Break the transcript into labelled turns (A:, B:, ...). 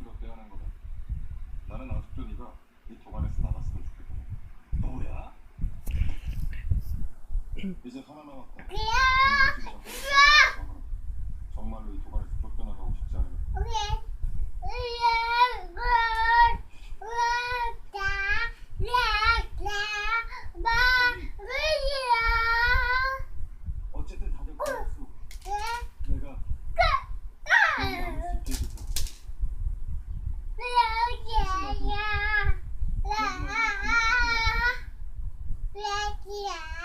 A: 뭐 목표로 태어난 거다. 나는 아직도 네가 이 도관에서 나갔으면 좋겠다. 뭐야? 이제 하나 남았다.
B: 见。